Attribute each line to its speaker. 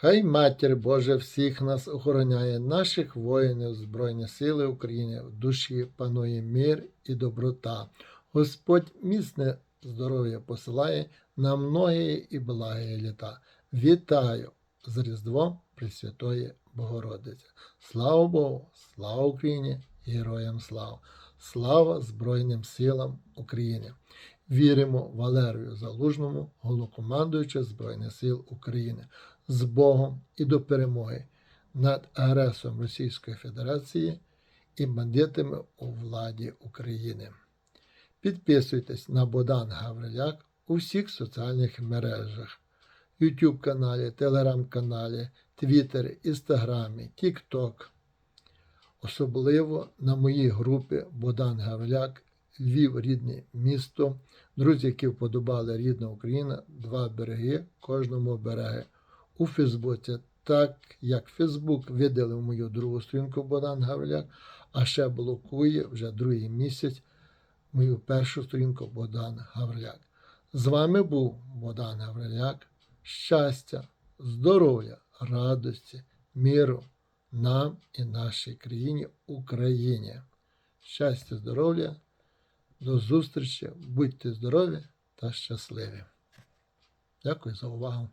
Speaker 1: Хай Матір Божа всіх нас охороняє, наших воїнів Збройні Сили України, в душі панує мир і доброта. Господь міцне здоров'я посилає на многі і благі літа. Вітаю з Різдвом Пресвятої Богородиці. Слава Богу, слава Україні, героям слава! Слава Збройним силам України! Віримо Валерію Залужному, головнокомандуюча Збройних сил України, з Богом і до перемоги над агресором Російської Федерації і бандитами у владі України. Підписуйтесь на Богдан Гавриляк у всіх соціальних мережах. YouTube каналі, Telegram каналі, Twitter, Інстаграмі, TikTok. Особливо на моїй групі Богдан Гавриляк, Львів, рідне місто. Друзі, які вподобали рідна Україна, два береги, кожному береги. У Фейсбуці, так як Фейсбук видалив мою другу сторінку Богдан Гавриляк, а ще блокує вже другий місяць мою першу сторінку Богдан Гавриляк. З вами був Богдан Гавриляк. Щастя, здоров'я, радості, міру нам і нашій країні Україні. Щастя, здоров'я, до зустрічі, будьте здорові та щасливі. Дякую за увагу.